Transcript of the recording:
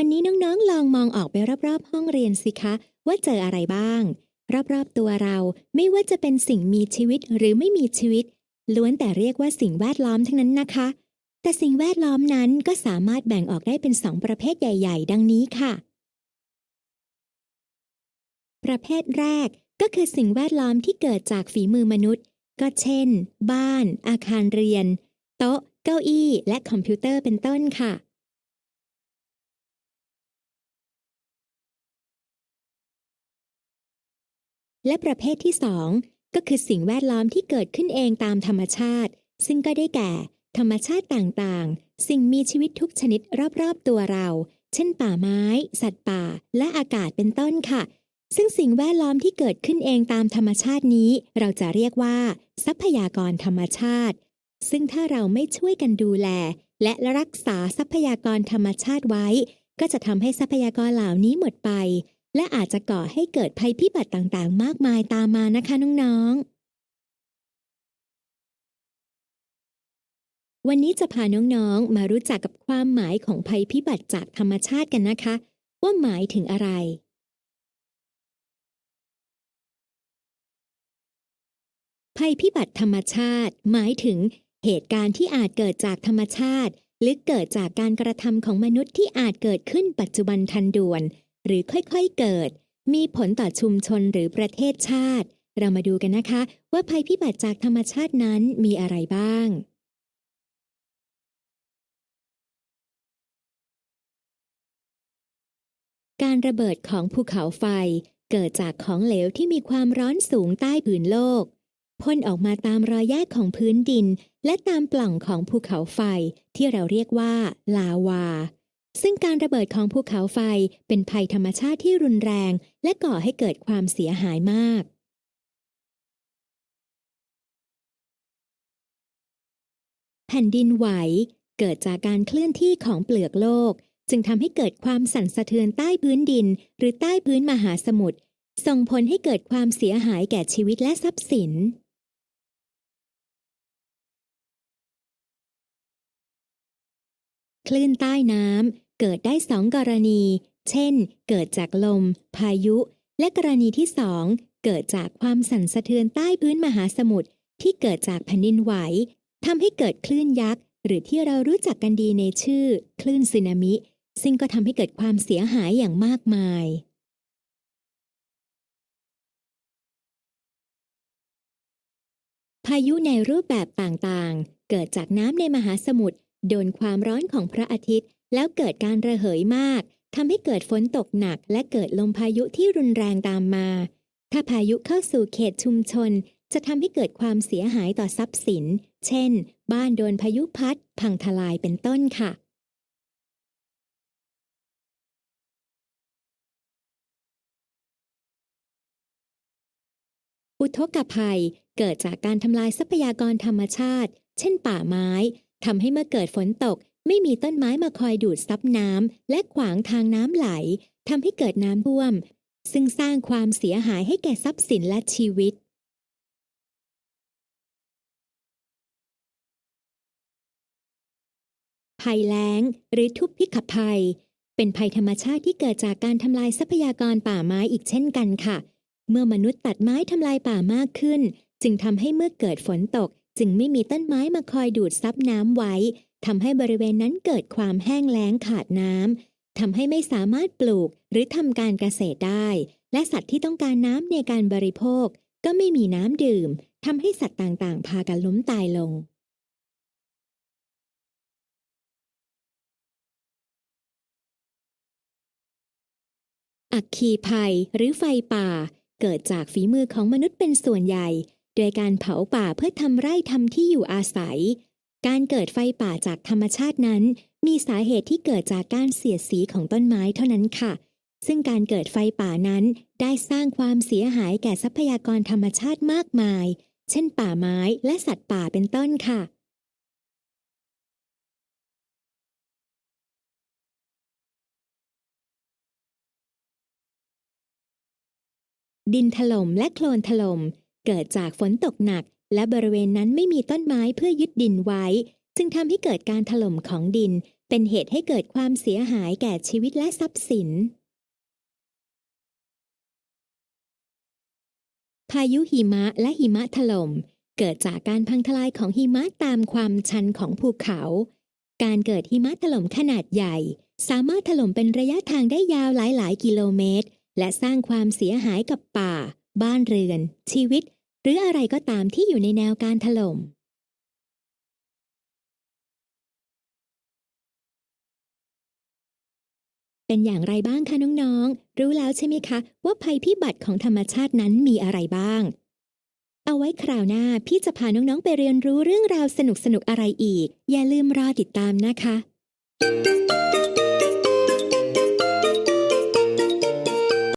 วันนี้น้องๆลองมองออกไปรอบๆ ห้องเรียนสิคะ ว่าเจออะไรบ้าง รอบๆตัวเราไม่ว่าจะเป็นสิ่งมีชีวิตหรือไม่มีชีวิต ล้วนแต่เรียกว่าสิ่งแวดล้อมทั้งนั้นนะคะ แต่สิ่งแวดล้อมนั้นก็สามารถแบ่งออกได้เป็นสองประเภทใหญ่ ๆ ดังนี้ค่ะ ประเภทแรกก็คือสิ่งแวดล้อมที่เกิดจากฝีมือมนุษย์ ก็เช่น บ้าน อาคารเรียน โต๊ะ เก้าอี้ และคอมพิวเตอร์เป็นต้นค่ะ และประเภทที่2ก็คือสิ่งแวดล้อมที่เกิดขึ้นเองตามธรรมชาติ ซึ่งก็ได้แก่ ธรรมชาติต่างๆ สิ่งมีชีวิตทุกชนิดรอบๆตัวเรา เช่น ป่าไม้ สัตว์ป่า และอากาศเป็นต้นค่ะ ซึ่งสิ่งแวดล้อมที่เกิดขึ้นเองตามธรรมชาตินี้ เราจะเรียกว่า ทรัพยากรธรรมชาติ ซึ่งถ้าเราไม่ช่วยกันดูแล และรักษาทรัพยากรธรรมชาติไว้ ก็จะทำให้ทรัพยากรเหล่านี้หมดไป และอาจจะก่อให้เกิดภัยพิบัติต่างๆ มากมายตามมานะคะน้องๆ วันนี้จะพาน้องๆ มารู้จักกับความหมายของภัยพิบัติจากธรรมชาติกันนะคะ ว่าหมายถึงอะไร ภัยพิบัติธรรมชาติ หมายถึงเหตุการณ์ที่อาจเกิดจากธรรมชาติ หรือเกิดจากการกระทำของมนุษย์ที่อาจเกิดขึ้นปัจจุบันทันด่วน หรือค่อยๆเกิด มีผลต่อชุมชนหรือประเทศชาติ เรามาดูกันนะคะ ว่าภัยพิบัติจากธรรมชาตินั้นมีอะไรบ้าง การระเบิดของภูเขาไฟเกิดจากของเหลวที่มีความร้อนสูงใต้ผืนโลกพ่นออกมาตามรอยแยกของพื้นดิน และตามปล่องของภูเขาไฟที่เราเรียกว่า ลาวา ซึ่งการระเบิดของภูเขาไฟเป็นภัยธรรมชาติที่รุนแรง และก่อให้เกิดความเสียหายมาก แผ่นดินไหว เกิดจากการเคลื่อนที่ของเปลือกโลก จึงทำให้เกิดความสั่นสะเทือนใต้พื้นดิน หรือใต้พื้นมหาสมุทรส่งผลให้เกิดความเสียหายแก่ชีวิตและทรัพย์สินคลื่นใต้น้ำ เกิดได้สองกรณี เช่น เกิดจากลม พายุ และกรณีที่สองเกิดจากความสั่นสะเทือนใต้พื้นมหาสมุทรที่เกิดจากแผ่นดินไหวทำให้เกิดคลื่นยักษ์ หรือที่เรารู้จักกันดีในชื่อ คลื่นสึนามิ ซึ่งก็ทำให้เกิดความเสียหายอย่างมากมาย พายุในรูปแบบต่างๆ เกิดจากน้ำในมหาสมุทรโดนความร้อนของพระอาทิตย์ แล้วเกิดการระเหยมากทำให้เกิดฝนตกหนักและเกิดลมพายุที่รุนแรงตามมา ถ้าพายุเข้าสู่เขตชุมชน จะทำให้เกิดความเสียหายต่อทรัพย์สิน เช่น บ้านโดนพายุพัด พังทลายเป็นต้นค่ะ อุทกภัยเกิดจากการทำลายทรัพยากรธรรมชาติ เช่นป่าไม้ทำให้เมื่อเกิดฝนตก ไม่มีต้นไม้มาคอยดูดซับน้ำและขวางทางน้ำไหลทำให้เกิดน้ำท่วม ซึ่งสร้างความเสียหายให้แก่ทรัพย์สินและชีวิต ภัยแล้งหรือทุพพิกภัย เป็นภัยธรรมชาติที่เกิดจากการทำลายทรัพยากรป่าไม้อีกเช่นกันค่ะ เมื่อมนุษย์ตัดไม้ทำลายป่ามากขึ้น จึงทำให้เมื่อเกิดฝนตก จึงไม่มีต้นไม้มาคอยดูดซับน้ำไว้ ทำให้บริเวณนั้นเกิดความแห้งแล้งขาดน้ำทำให้ไม่สามารถปลูกหรือทำการเกษตรได้ และสัตว์ที่ต้องการน้ำในการบริโภค ก็ไม่มีน้ำดื่มทำให้สัตว์ต่างๆ พากันล้มตายลง อัคคีภัยหรือไฟป่า เกิดจากฝีมือของมนุษย์เป็นส่วนใหญ่ โดยการเผาป่าเพื่อทำไร่ทำที่อยู่อาศัย การเกิดไฟป่าจากธรรมชาตินั้น มีสาเหตุที่เกิดจากการเสียดสีของต้นไม้เท่านั้นค่ะ ซึ่งการเกิดไฟป่านั้นได้สร้างความเสียหายแก่ทรัพยากรธรรมชาติมากมาย เช่น ป่าไม้และสัตว์ป่าเป็นต้นค่ะ ดินถล่มและโคลนถล่มเกิดจากฝนตกหนัก และบริเวณนั้นไม่มีต้นไม้เพื่อยึดดินไว้ จึงทำให้เกิดการถล่มของดิน เป็นเหตุให้เกิดความเสียหายแก่ชีวิตและทรัพย์สิน พายุหิมะและหิมะถล่มเกิดจากการพังทลายของหิมะตามความชันของภูเขา การเกิดหิมะถล่มขนาดใหญ่ สามารถถล่มเป็นระยะทางได้ยาวหลายๆกิโลเมตร และสร้างความเสียหายกับป่า บ้านเรือน ชีวิต หรืออะไรก็ตามที่อยู่ในแนวการถล่มเป็นอย่างไรบ้างคะน้องๆ รู้แล้วใช่ไหมคะ ว่าภัยพิบัติของธรรมชาตินั้นมีอะไรบ้าง เอาไว้คราวหน้าพี่จะพาน้องๆไปเรียนรู้เรื่องราวสนุกๆ อะไรอีก อย่าลืมรอติดตามนะคะ